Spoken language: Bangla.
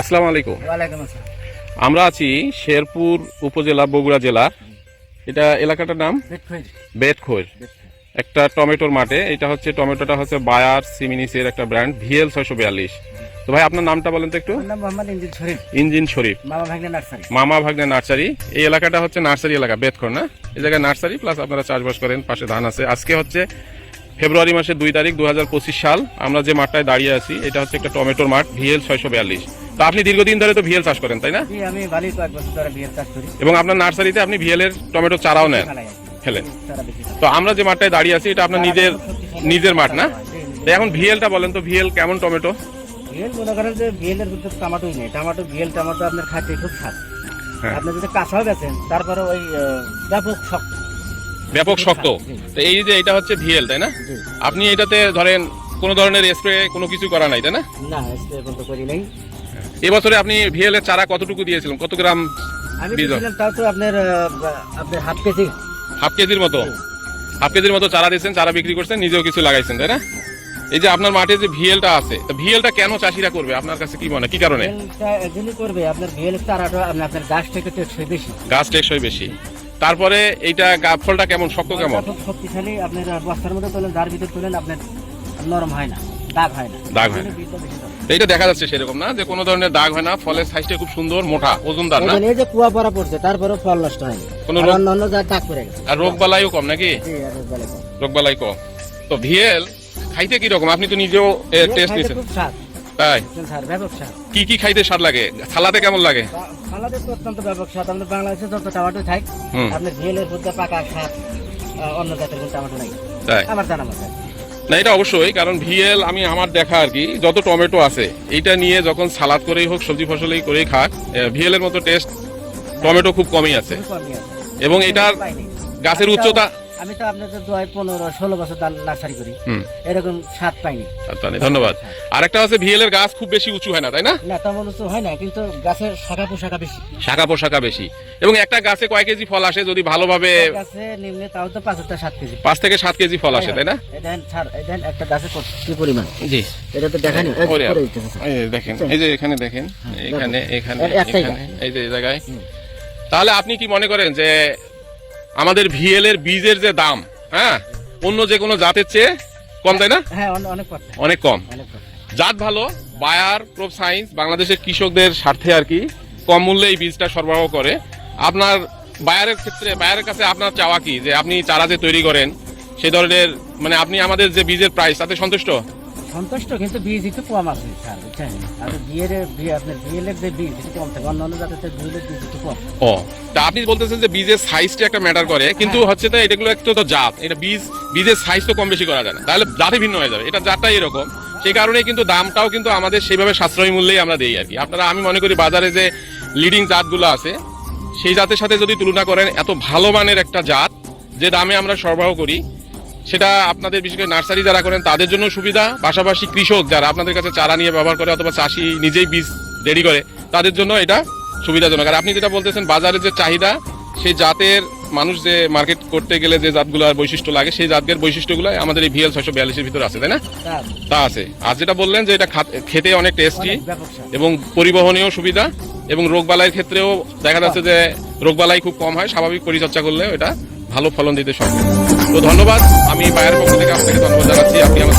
আসসালামু আলাইকুম। আমরা আছি শেরপুর উপজেলা বগুড়া জেলা। এটা এলাকাটার নাম? বেটখৈর একটা টমেটোর মাঠে। এটা হচ্ছে টমেটোটা হচ্ছে বায়ার সিমিনিসের একটা ব্র্যান্ড ভিএল ছয়শো বিয়াল্লিশ। তো ভাই আপনার নামটা বলেন তো একটু। ইঞ্জিন শরীফ। মামা ভাগ্নে নার্সারি। মামা ভাগ্নে নার্সারি। এই এলাকাটা হচ্ছে নার্সারি এলাকা বেতখর না? এই জায়গায় নার্সারি প্লাস আপনারা চাষবাস করেন পাশে ধান আছে। আজকে হচ্ছে ফেব্রুয়ারি মাসের দুই তারিখ দুহাজার পঁচিশ সাল আমরা যে মাঠটায় দাঁড়িয়ে আছি এটা হচ্ছে একটা টমেটোর মাঠ ভিএল ছয়শো বিয়াল্লিশ। তো আপনি দীর্ঘদিন ধরে তো ভিএল চাষ করেন তাই না? আমি বছর ধরে বিয়ের কাজ করি। এবং আপনার নার্সারিতে আপনি ভিএল এর টমেটো চারাও নেন খাই। তো আমরা যে মাঠটায় দাঁড়িয়ে আছি এটা আপনার নিজের নিজের মাঠ না? এখন ভিএলটা বলেন তো ভিএল কেমন টমেটো? ভিয়েল মনে করেন যে ভিয়েলের ভিতরে টমাটোই নেই। টমাটো ভিয়েল টমাটো আপনার খুব স্বাদ। হ্যাঁ। আপনি যদি কাঁচাও গেছেন তারপরে ওই ব্যাপক শক্ত। ব্যাপক শক্ত। তো এই যে এটা হচ্ছে ভিএল তাই না? আপনি এটাতে ধরেন কোনো ধরনের স্প্রে কোনো কিছু করা নাই তাই না? না স্প্রে তো করি নাই। এবছরে আপনি ভিএল এর চারা কতটুকু দিয়েছিলেন? কত গ্রাম আমি দিয়েছিলাম তাও তো আপনার আপনার হাফ কেজি। হাফ কেজির মতো? হাফ কেজির মতো চারা দিয়েছেন চারা বিক্রি করছেন নিজেও কিছু লাগাইছেন তাই না? এই যে আপনার মাঠে যে ভিএলটা আছে ভিএলটা কেন চাষিরা করবে? আপনার কাছে কি মনে? কি কারণে? করবে আপনার ভিয়েল চারাটা আপনার গাছ থেকে টেকসই বেশি। গাছ টেকসই বেশি। তারপরে এইটা ফলটা কেমন? শক্ত কেমন? শক্তিশালী আপনার বস্তার মধ্যে তোলেন যার ভিতরে তোলেন আপনার নরম হয় না দাগ হয় না। দাগ হয় না। এইটা দেখা যাচ্ছে সেরকম না যে কোনো ধরনের দাগ হয় না ফলের সাইজটা খুব সুন্দর মোটা ওজনদার না? এই যে কুয়া পড়া পড়ছে তারপরেও ফল নষ্ট হয়নি। কোনো আর রোগ- যা দাগ পড়ে গেছে। আর রোগ বালাইও কম নাকি? রোগ বালাই কম। তো ভিএল খাইতে কি রকম আপনি তো নিজেও টেস্ট স্বাদ। তাই? কি কি খাইতে স্বাদ লাগে? সালাতে কেমন লাগে? বাংলাদেশ অত্যন্ত ব্যাপক স্বাদ আমাদের বাংলাদেশে যত টমেটো। আপনার ভিয়েলের পাকা স্বাদ অন্য জাতের কোনো টমেটো নাই। আমার জানা মতে। না এটা অবশ্যই কারণ ভিএল আমি আমার দেখা আর কি যত টমেটো আছে এইটা নিয়ে যখন সালাদ করেই হোক সবজি ফসলেই করেই খাক ভিএল এর মতো টেস্ট টমেটো খুব কমই আছে। খুবই কমই আছে। এবং এটার গাছের উচ্চতা আমি তো আপনাদের দু পনেরো ষোলো বছর নার্সারি করি। এরকম স্বাদ পাইনি। ধন্যবাদ। আর একটা আছে ভিএল এর গাছ খুব বেশি উঁচু হয় না তাই না? না তেমন উঁচু হয় না কিন্তু গাছের শাখা পোশাখা বেশি। শাখা পোশাকা বেশি। এবং একটা গাছে কয় কেজি ফল আসে যদি ভালোভাবে গাছে নিম্নে তাও তো পাঁচ হাজার সাত কেজি। পাঁচ থেকে সাত কেজি ফল আসে তাই না? এই দেখেন একটা গাছে কি পরিমাণ? জি। এটা তো দেখানি দেখেন এই যে এখানে দেখেন এখানে এখানে এখানে এই যে এই জায়গায়। তাহলে আপনি কি মনে করেন যে আমাদের ভিএল এর বীজের যে দাম হ্যাঁ? অন্য যে কোনো জাতের চেয়ে কম তাই না? হ্যাঁ অনেক কম। জাত ভালো বায়ার প্রোপ সায়েন্স বাংলাদেশের কৃষকদের স্বার্থে আর কি কম মূল্যে এই বীজটা সরবরাহ করে। আপনার বায়ারের ক্ষেত্রে বায়ারের কাছে আপনার চাওয়া কি? যে আপনি চারা যে তৈরি করেন সেই ধরনের মানে আপনি আমাদের যে বীজের প্রাইস তাতে সন্তুষ্ট? সন্তুষ্ট কিন্তু বীজ একটু কম আছে স্যার বুঝছেন? আর বিয়ের বিয়ে আপনার বিয়েলের যে বীজ একটু কম থাকে অন্য অন্য জাতের বিয়েলের বীজ একটু কম। ও তা আপনি বলতেছেন যে বীজের সাইজটা একটা ম্যাটার করে কিন্তু হচ্ছে তো এটাগুলো একটু তো জাত এটা বীজ বীজের সাইজ তো কম বেশি করা যায় না। তাহলে জাতে ভিন্ন হয়ে যাবে এটা জাতটাই এরকম। সেই কারণে কিন্তু দামটাও কিন্তু আমাদের সেইভাবে সাশ্রয়ী মূল্যেই আমরা দিই আর কি। আপনারা আমি মনে করি বাজারে যে লিডিং জাতগুলো আছে সেই জাতের সাথে যদি তুলনা করেন এত ভালো মানের একটা জাত যে দামে আমরা সরবরাহ করি সেটা আপনাদের বিশেষ করে নার্সারি যারা করেন তাদের জন্য সুবিধা। পাশাপাশি কৃষক যারা আপনাদের কাছে চারা নিয়ে ব্যবহার করে অথবা চাষি নিজেই বীজ রেডি করে তাদের জন্য এটা সুবিধাজনক। আর আপনি যেটা বলতেছেন বাজারের যে চাহিদা সেই জাতের মানুষ যে মার্কেট করতে গেলে যে জাতগুলোর বৈশিষ্ট্য লাগে সেই জাতের বৈশিষ্ট্যগুলো আমাদের এই ভিএল ছয়শো বিয়াল্লিশের ভিতরে আছে তাই না? তা আছে। আর যেটা বললেন যে এটা খেতে অনেক টেস্টি এবং পরিবহনেও সুবিধা এবং রোগবালাইয়ের ক্ষেত্রেও দেখা যাচ্ছে যে রোগবালাই খুব কম হয় স্বাভাবিক পরিচর্যা করলে এটা ভালো ফলন দিতে সক্ষম। তো ধন্যবাদ, আমি বায়ের পক্ষ থেকে আপনাকে ধন্যবাদ জানাচ্ছি। আপনি আমার